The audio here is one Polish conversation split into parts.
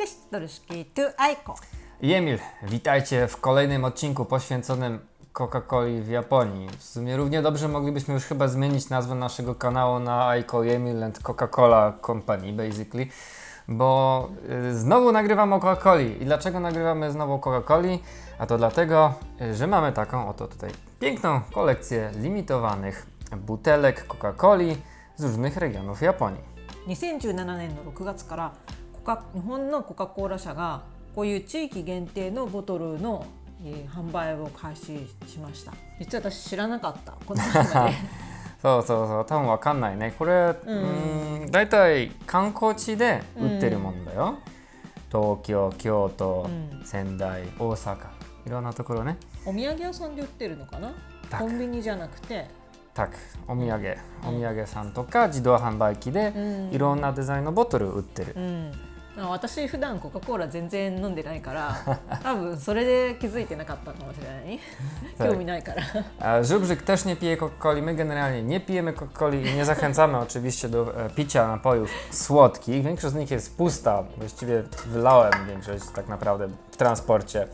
Cześć, Toruszki, tu Aiko. I Emil, witajcie w kolejnym odcinku poświęconym Coca-Coli w Japonii. W sumie równie dobrze moglibyśmy już chyba zmienić nazwę naszego kanału na Aiko Emil and Coca-Cola Company, basically. Bo y, znowu nagrywam o Coca-Coli. I dlaczego nagrywamy znowu o Coca-Coli? A to dlatego, y, że mamy taką oto tutaj piękną kolekcję limitowanych butelek Coca-Coli z różnych regionów Japonii. 2017年の6月からコ カ日本のコカ・コーラ社がこういう地域限定のボトルの、えー販売を開始しました。実は私知らなかった。この そうそうそう多分わかんないね。これうーん大体観光地で売ってるもんだよ、東京京都、うん。仙台大阪いろんなところね。お土産屋さんで売ってるのかな？コンビニじゃなくて。たくお土産。お土産屋さんとか自動販売機でうん。いろんなデザインのボトル売ってる、うん。まあ私普段コカ・コーラ全然飲んでないから多分それで気づいてなかったかもしれない興味ないからA Żubrzyk też nie pije Coca-Coli, my generalnie nie pijemy Coca-Coli i nie zachęcamy oczywiście do e, picia napojów słodkich. Większość z nich jest pusta, właściwie wylałem większość tak naprawdę w transporcie.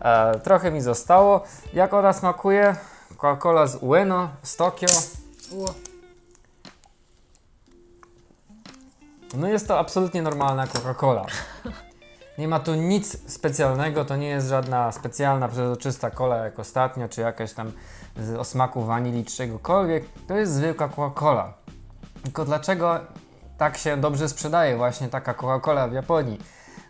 E, trochę mi zostało. Jak ona smakuje? Coca-Cola z Ueno, z Tokio. う No jest to absolutnie normalna Coca-Cola. Nie ma tu nic specjalnego, to nie jest żadna specjalna, przezroczysta cola jak ostatnio, czy jakaś tam z, o smaku wanilii czy czegokolwiek. To jest zwykła Coca-Cola. Tylko dlaczego tak się dobrze sprzedaje właśnie taka Coca-Cola w Japonii?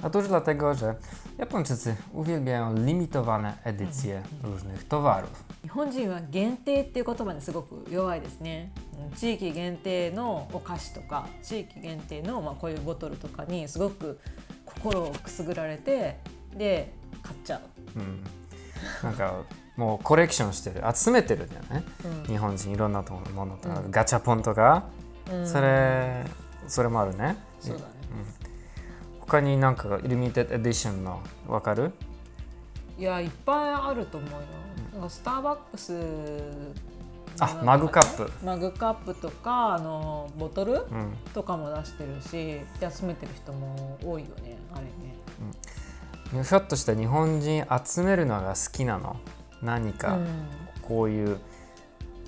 Otóż dlatego, że Japończycy uwielbiają limitowane edycje różnych towarów. 日本人は限定っていう言葉にすごく弱いですね。うん地域限定のお菓子とか地域限定のまあこういうボトルとかにすごく心をくすぐられてで買っちゃう、うん、なんかもうコレクションしてる。集めてるんだよね、うん。日本人いろんなものとか、うん。ガチャポンとか、うん。それそれもあるね。そうだね。他になんかリミテッドエディションのわかる？いやいっぱいあると思うよ、なん。かスターバックスあマグカップ。マグカップとかあのボトルうん。とかも出してるしで集めてる人も多いよねあれね。ひょっとして日本人集めるのが好きなの？何かうん。こういう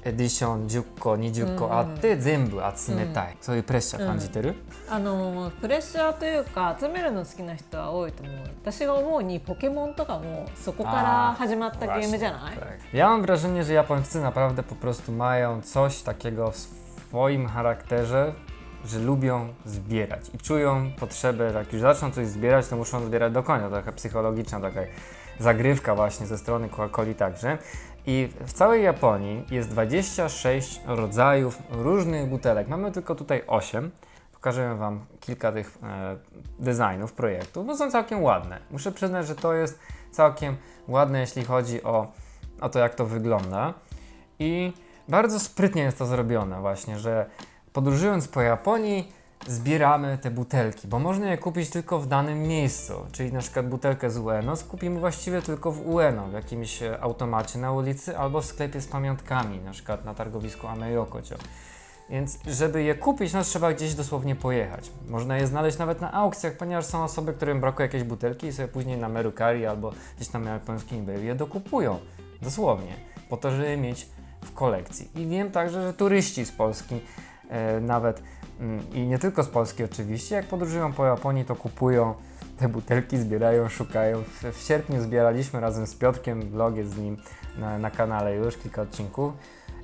エディション10個20個あって全部集めたい、そういうプレッシャー感じてる、あのプレッシャーというか集めるの好きな人は多いと思う私が思うにポケモンとかもそこから始まったゲームじゃない Tak. Ja mam wrażenie, że Japończycy naprawdę po prostu mają coś takiego w swoim charakterze, że lubią zbierać i czują potrzebę, że jak już zaczną coś zbierać, to muszą zbierać do końca. Taka psychologiczna taka zagrywka właśnie ze strony Coca-Coli także. I w całej Japonii jest 26 rodzajów różnych butelek. Mamy tylko tutaj 8. Pokażę Wam kilka tych e, designów, projektów, bo są całkiem ładne. Muszę przyznać, że to jest całkiem ładne, jeśli chodzi o, o to, jak to wygląda. I bardzo sprytnie jest to zrobione właśnie, że podróżując po Japonii zbieramy te butelki, bo można je kupić tylko w danym miejscu. Czyli na przykład butelkę z Ueno skupimy właściwie tylko w Ueno, w jakimś e, automacie na ulicy albo w sklepie z pamiątkami, na przykład na targowisku Ameyokocio. Więc żeby je kupić, no trzeba gdzieś dosłownie pojechać. Można je znaleźć nawet na aukcjach, ponieważ są osoby, którym brakuje jakiejś butelki i sobie później na Merukari albo gdzieś tam na japońskim eBayu je dokupują. Dosłownie. Po to, żeby mieć w kolekcji. I wiem także, że turyści z Polski e, nawet i nie tylko z Polski oczywiście, jak podróżują po Japonii, to kupują te butelki, zbierają, szukają. W, sierpniu zbieraliśmy razem z Piotrkiem, vlog jest z nim na, na kanale już kilka odcinków.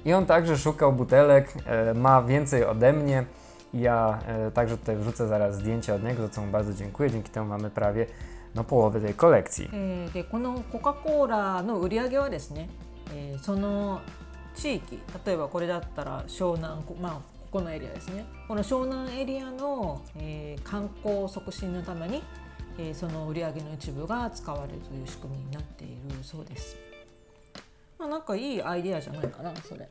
I on także szukał butelek, e, ma więcej ode mnie. Ja e, także tutaj wrzucę zaraz zdjęcie od niego, za co mu bardzo dziękuję. Dzięki temu mamy prawie no, połowę tej kolekcji. この Coca-Cola の売り上げはですね、その地域、例えばこれだったら湘南、まあこのエリアですねこの湘南エリアの、えー観光促進のために、えーその売り上げの一部が使われるという仕組みになっているそうです。まあ、なんかいいアイデアじゃないかなそれ。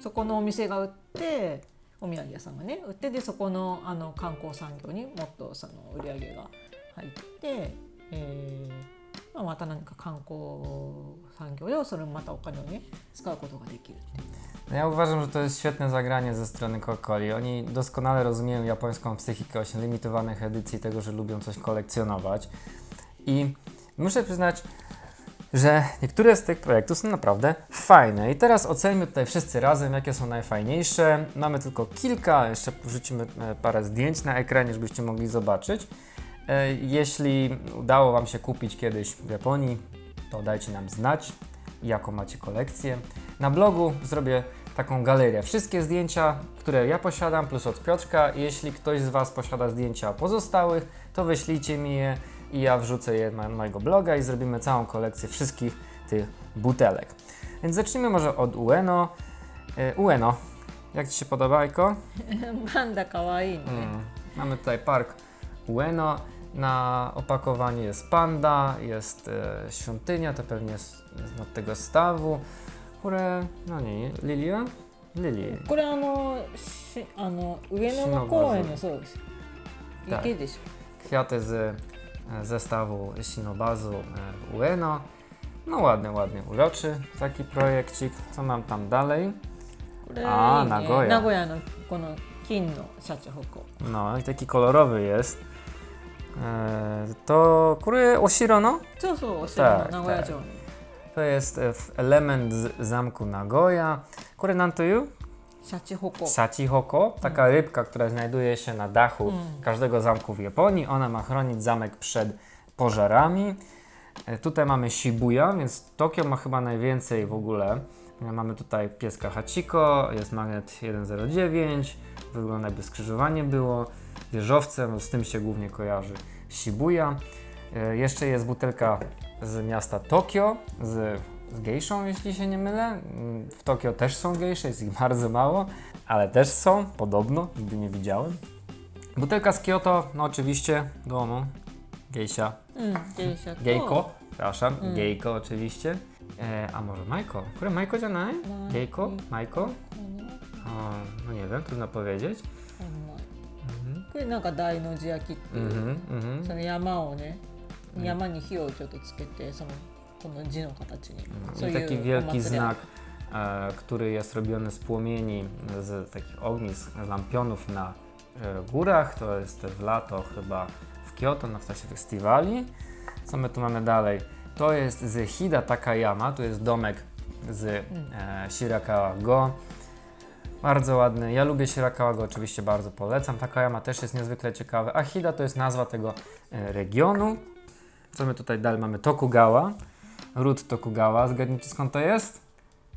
そこのお店が売ってお土産屋さんがね売ってでそこのあの観光産業にもっとその売り上げが入って、えーまあ、また何か観光産業でそれもまたお金をね使うことができるっていう。 No Ja uważam, że to jest świetne zagranie ze strony Coca-Coli. Oni doskonale rozumieją japońską psychikę właśnie limitowanych edycji, tego, że lubią coś kolekcjonować. I muszę przyznać, że niektóre z tych projektów są naprawdę fajne. I teraz ocenimy tutaj wszyscy razem, jakie są najfajniejsze. Mamy tylko kilka, jeszcze wrzucimy e, parę zdjęć na ekranie, żebyście mogli zobaczyć. E, jeśli udało Wam się kupić kiedyś w Japonii, to dajcie nam znać, jaką macie kolekcję. Na blogu zrobię taką galerię. Wszystkie zdjęcia, które ja posiadam, plus od Piotrka. Jeśli ktoś z Was posiada zdjęcia pozostałych, to wyślijcie mi je i ja wrzucę je na mojego bloga i zrobimy całą kolekcję wszystkich tych butelek. Więc zacznijmy może od Ueno. E, Ueno, jak Ci się podoba, Iko? Manda kawaii. Mm. Mamy tutaj park Ueno. Na opakowaniu jest panda, jest e, świątynia, to pewnie z, z od tego stawu. Które, no nie, Lilia? Lili. これあのしあの上野の公園のそうですtak. 池でしょ Kwiaty z e, zestawu Shinobazu e, Ueno. No ładny, ładny, uroczy taki projekcik. Co mam tam dalej? これあーいいね名古屋名古屋のこの金のシャチホコ No i taki kolorowy jest. E, to, które Oshirono? そうそうお城のtak, 名古屋城の To jest e, w- element z zamku Nagoya. Kure nantoyu? シャチホコ Shachihoko, taka rybka, która znajduje się na dachu Mm. każdego zamku w Japonii. Ona ma chronić zamek przed pożarami. E, Tutaj mamy Shibuya, więc Tokio ma chyba najwięcej w ogóle. E, Mamy tutaj pieska Hachiko, jest magnet 109, to wygląda jakby skrzyżowanie było, wieżowce, no z tym się głównie kojarzy Shibuya. E, jeszcze jest butelka z miasta Tokio, z, z gejszą, jeśli się nie mylę. Mm, w Tokio też są gejsze, jest ich bardzo mało, ale też są, podobno, nigdy nie widziałem. Butelka z Kyoto, no oczywiście, domu, no, gejsia. Mm. Gejko, przepraszam, mm. gejko oczywiście. E, a może Majko? Które Majko dzianaj? Gejko? Majko? かな O, no nie wiem, trudno powiedzieć. あんまり Mhm. これなんか大の字焼きっていう、 Mhm, mhm. その山をねうん山に火をちょっとつけてそのこの字の形に、 I taki お wielki 祭りある znak, e, który jest robiony z płomieni, z takich ognisk, z lampionów na e, górach. To jest w lato chyba w Kyoto, na w czasie festiwali. Co my tu mamy dalej? To jest z Hida Takayama, to jest domek z e, Shirakawa Go. Bardzo ładny. Ja lubię Shirakawa Go, oczywiście bardzo polecam. Takayama też jest niezwykle ciekawy. A Hida to jest nazwa tego e, regionu. Co my tutaj dalej mamy? Tokugawa. Ród Tokugawa. Zgadnijcie skąd to jest?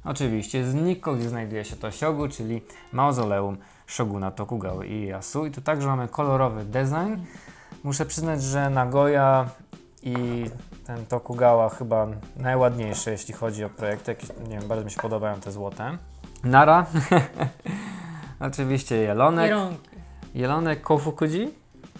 Oczywiście z Nikko, gdzie znajduje się to Shogu, czyli mauzoleum Shoguna Tokugawy Ieyasu. I tu także mamy kolorowy design. Muszę przyznać, że Nagoya i ten Tokugawa chyba najładniejsze, jeśli chodzi o projekty. Jakieś, nie wiem, bardzo mi się podobają te złote. Nara. Oczywiście jelonek. メロン Jelonek Kofukuji?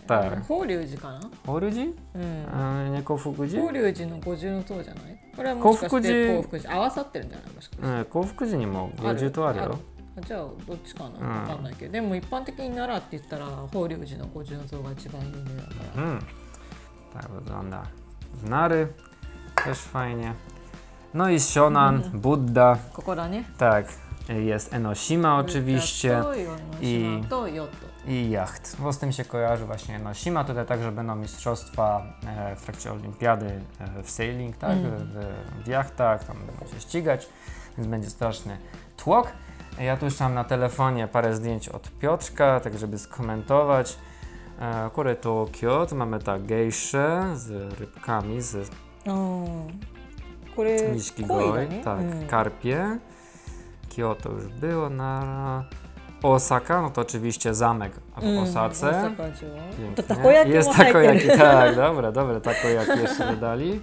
Tak. 法隆寺かな、 Horyuji? うん、 E, nie Kofukuji? 法隆寺の五重塔じゃないこれはもしかして幸幸福寺合わさってるんじゃないもしかして E, Kofukuji nie mogę. ある Gdzie to ある Ario? あじゃあどっちかな、うんわかんないけどでも一般的に奈良って言ったら法隆寺の五重塔が一番有名だから、 Hmm. Tak wygląda. Z Nary. Też fajnie. No i Shonan, Buddha. ここだね Tak. jest Enoshima oczywiście i, i jacht. Bo z tym się kojarzy właśnie Enoshima. Tutaj także będą mistrzostwa e, w trakcie olimpiady e, w sailing, tak? Mm. W, w jachtach, tam będą się ścigać, więc będzie straszny tłok. Ja tu już mam na telefonie parę zdjęć od Piotrka, tak żeby skomentować. E, Akurat Tokio, tu mamy tak gejsze z rybkami, z Niśkigoi, tak, mm. karpie. Kyoto już było, na Osaka, no to oczywiście zamek w うん Osace. 大阪城 Pięknie. とたこ焼き Jest も入って takoyaki, る tak, dobra, dobra, takoyaki jeszcze dodali.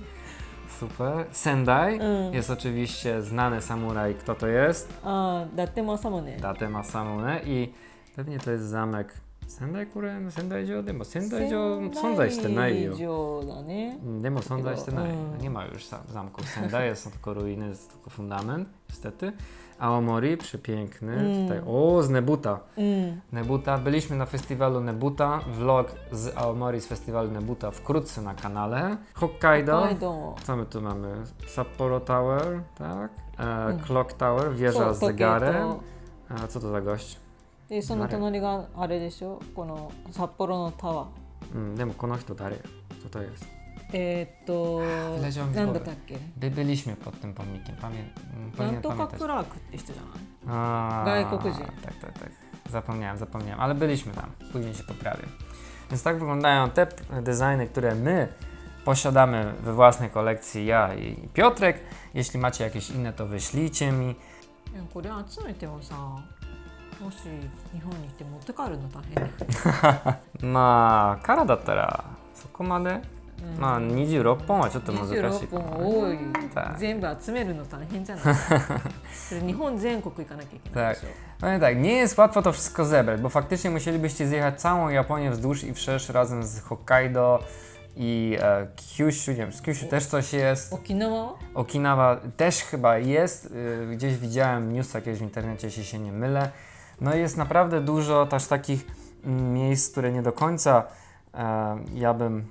Super. Sendai Mm. jest oczywiście znany samuraj, kto to jest? ああ伊達政宗 Date Masamune i pewnie to jest zamek 仙台これ仙台城でも仙台城存在してないよ仙台城だねでも存在してない、うん nie ma już sam- zamków Sendai, są tylko ruiny, jest tylko fundament, niestety. Aomori, przepiękny, Mm. tutaj, o, z Nebuta. うん Nebuta, byliśmy na festiwalu Nebuta, vlog z Aomori z festiwalu Nebuta wkrótce na kanale. Hokkaido, 北海道 co my tu mamy? Sapporo Tower, tak? E, Mm. Clock Tower, そ wieża う z 時計 zegarem. と A co to za gość? でその隣があれでしょこの札幌のタワー Mm, demo, kono hito dare. Co to jest? え ーっとWyleciał mi z なんだ głowy. ったっけ By, byliśmy pod tym pomnikiem, pamię, mm, な powinien んとか pamiętać. クラークって人じゃない A, Gajkokuzi. Tak, tak, tak. Zapomniałem, zapomniałem, ale byliśmy tam. Później się poprawię. Więc tak wyglądają te p- designy, które my posiadamy we własnej kolekcji, ja i Piotrek. Jeśli macie jakieś inne, to wyślijcie mi. いやこれ集めてもさもし日本に来て持って帰るの大変だよ、まあ、からだったら、そこまで、うん まあ、26本はちょっと難しい26かな。本多いTak. 全部集めるの大変じゃないそれ日本全国行かなきゃいけないでしょ Powiem tak, nie jest łatwo to wszystko zebrać, bo faktycznie musielibyście zjechać całą Japonię wzdłuż i wszerz razem z Hokkaido i e, Kyushu, nie wiem, z Kyushu też coś jest. 沖縄は Okinawa też chyba jest, y, gdzieś widziałem newsa kiedyś w internecie, jeśli się nie mylę. No i jest naprawdę dużo też takich mm, miejsc, które nie do końca e, ja bym mm,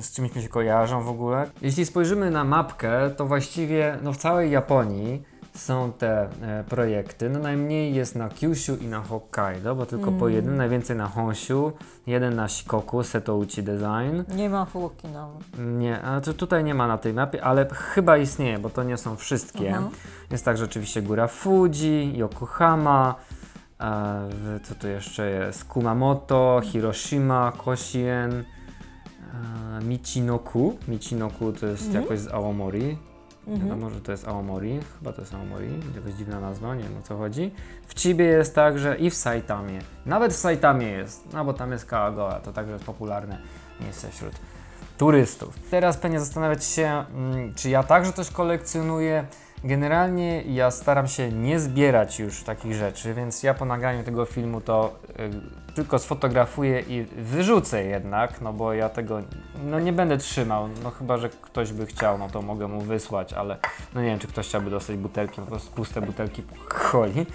z czymś mi się kojarzą w ogóle. Jeśli spojrzymy na mapkę, to właściwie no, w całej Japonii są te e, projekty. No najmniej jest na Kyushu i na Hokkaido, bo tylko po jednym, najwięcej na Honshu, jeden na Shikoku, Setouchi Design. nie ma 沖縄 Nie, to tutaj nie ma na tej mapie, ale chyba istnieje, bo to nie są wszystkie. Mhm. Jest także oczywiście góra Fuji, Yokohama, e, co tu jeszcze jest? Kumamoto, Hiroshima, Koshien, e, Michinoku. Michinoku to jest Mhm. jakoś z Aomori. Mhm. Wiadomo, że to jest Aomori, chyba to jest Aomori, jakaś dziwna nazwa, nie wiem o co chodzi. W Chibie jest także i w Saitamie. Nawet w Saitamie jest, no bo tam jest Kawagoa, to także jest popularne miejsce wśród turystów. Teraz pewnie zastanawiać się, mm, czy ja także coś kolekcjonuję. Generalnie ja staram się nie zbierać już takich rzeczy, więc ja po nagraniu tego filmu to y, tylko sfotografuję i wyrzucę jednak, no bo ja tego no nie będę trzymał, no chyba, że ktoś by chciał, no to mogę mu wysłać, ale no nie wiem, czy ktoś chciałby dostać butelki, po prostu puste butelki coli.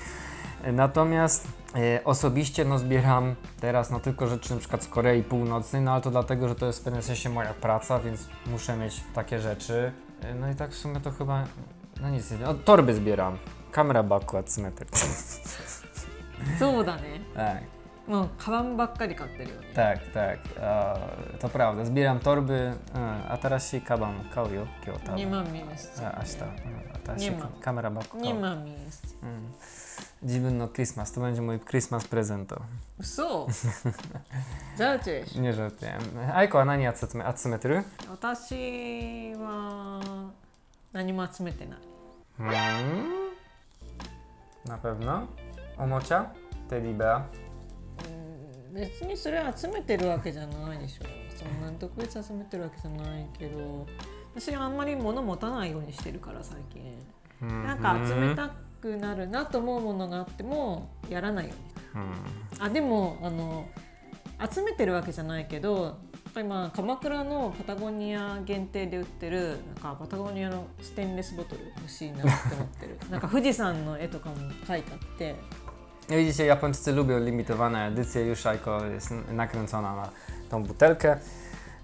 Natomiast e, osobiście no, zbieram teraz no, tylko rzeczy na przykład z Korei Północnej, no ale to dlatego, że to jest w pewnym sensie moja praca, więc muszę mieć takie rzeczy. E, No i tak w sumie to chyba, no nic nie wiem. O, torby zbieram. Kamera baku, cymetr. そうだね Tak, もうカバンばっかり買ってるよね tak, tak. E, to prawda, zbieram torby, e, a teraz się kabam, kaujo, kyoto. 2万ミリス A, aż ta, a teraz się nie ma. kamera baku. 2万ミリス Mm. Dziwny Christmas, to będzie mój Christmas prezent. 嘘じゃあチェイ Nie żartuję. Aiko, a nani acymy- acymetry? 私は何も集めてない Hmm? Na pewno. Omocia? Teddy bear? うん別にそれ集めてるわけじゃないでしょそんなに特別集めてるわけじゃないけど私はあんまり物持たないようにしてるから最近なんか集めたくなるなと思うものがあってもやらないように Hmm. あでもあの集めてるわけじゃないけどやっぱりまあ鎌倉のパタゴニア限定で売ってるなんかパタゴニアのステンレスボトル欲しいなって思ってるなんか富士山の絵とかも描いてあって Jak Widzicie, Japończycy lubią limitowane edycje, już Aiko jest nakręcona na tą butelkę.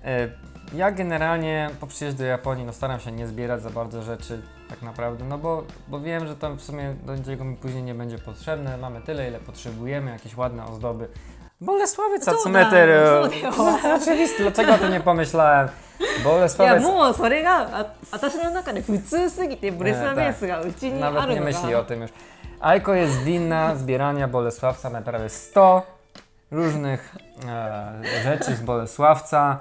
E, Ja generalnie po przyjeździe do Japonii no staram się nie zbierać za bardzo rzeczy tak naprawdę, no bo, bo wiem, że tam w sumie do niczego mi później nie będzie potrzebne. Mamy tyle, ile potrzebujemy, jakieś ładne ozdoby. Bolesławiec,そうだ acymeter. そうだよ No, oczywiście, dlaczego o tym nie pomyślałem? いや Bolesławiec もうそれがあ私の中で普通すぎてブレスラベースがうちにあ nawet る nie の myśli o が tym już. Aiko jest winna zbierania Bolesławca na prawie 100 różnych e, rzeczy z Bolesławca.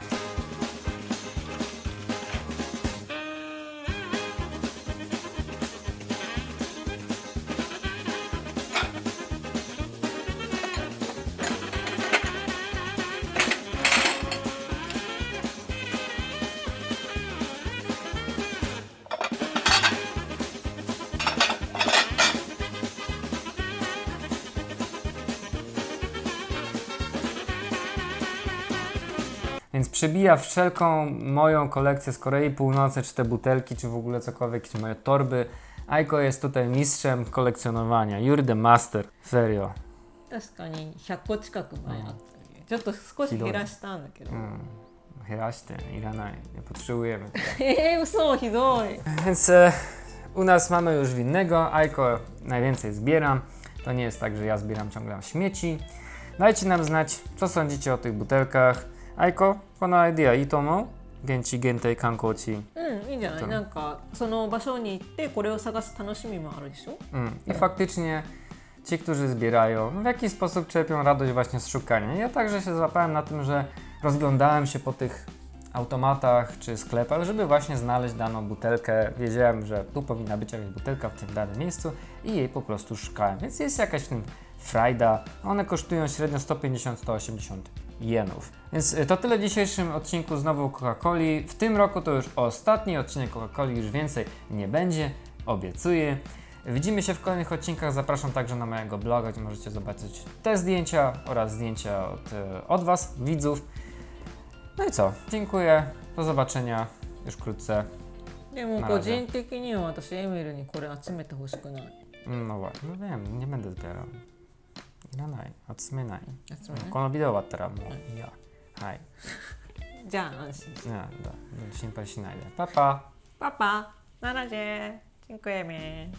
przebija wszelką moją kolekcję z Korei Północnej, czy te butelki, czy w ogóle cokolwiek, czy moje torby. Aiko jest tutaj mistrzem kolekcjonowania. You're the master. Serio. 確かに100個近く前あったね、ちょっと少し減らしたんだけど、 Mm. Hiraście, iranai, nie potrzebujemy. えー、嘘ひどい Więc e, u nas mamy już winnego. Aiko najwięcej zbieram. To nie jest tak, że ja zbieram ciągle śmieci. Dajcie nam znać, co sądzicie o tych butelkach. Aiko, このアイディアいいと思う現地限定観光地。うんいいんじゃないそうなんかその場所に行ってこれを探す楽しみもあるでしょ Mm. I faktycznie ci, którzy zbierają, w jakiś sposób czerpią radość właśnie z szukania. Ja także się złapałem na tym, że rozglądałem się po tych automatach czy sklepach, żeby właśnie znaleźć daną butelkę. Wiedziałem, że tu powinna być jakaś butelka w tym danym miejscu i jej po prostu szukałem. Więc jest jakaś w tym frajda. One kosztują średnio 150-180 jenów. Więc y, to tyle w dzisiejszym odcinku znowu Coca-Coli. W tym roku to już ostatni odcinek Coca-Coli, już więcej nie będzie, obiecuję. Widzimy się w kolejnych odcinkach. Zapraszam także na mojego bloga, gdzie możecie zobaczyć te zdjęcia oraz zdjęcia od, e, od Was, widzów. No i co? Dziękuję. Do zobaczenia już wkrótce. でもなるほど個人的には私エミルにこれ集めてほしくない No właśnie, no wiem, nie będę zbierał. いらない。集めない。集めない？このビデオ終わったらもういいや。はい。じゃあ安心してねだ心配しないで。パパ。パパならじゃ dziękujemy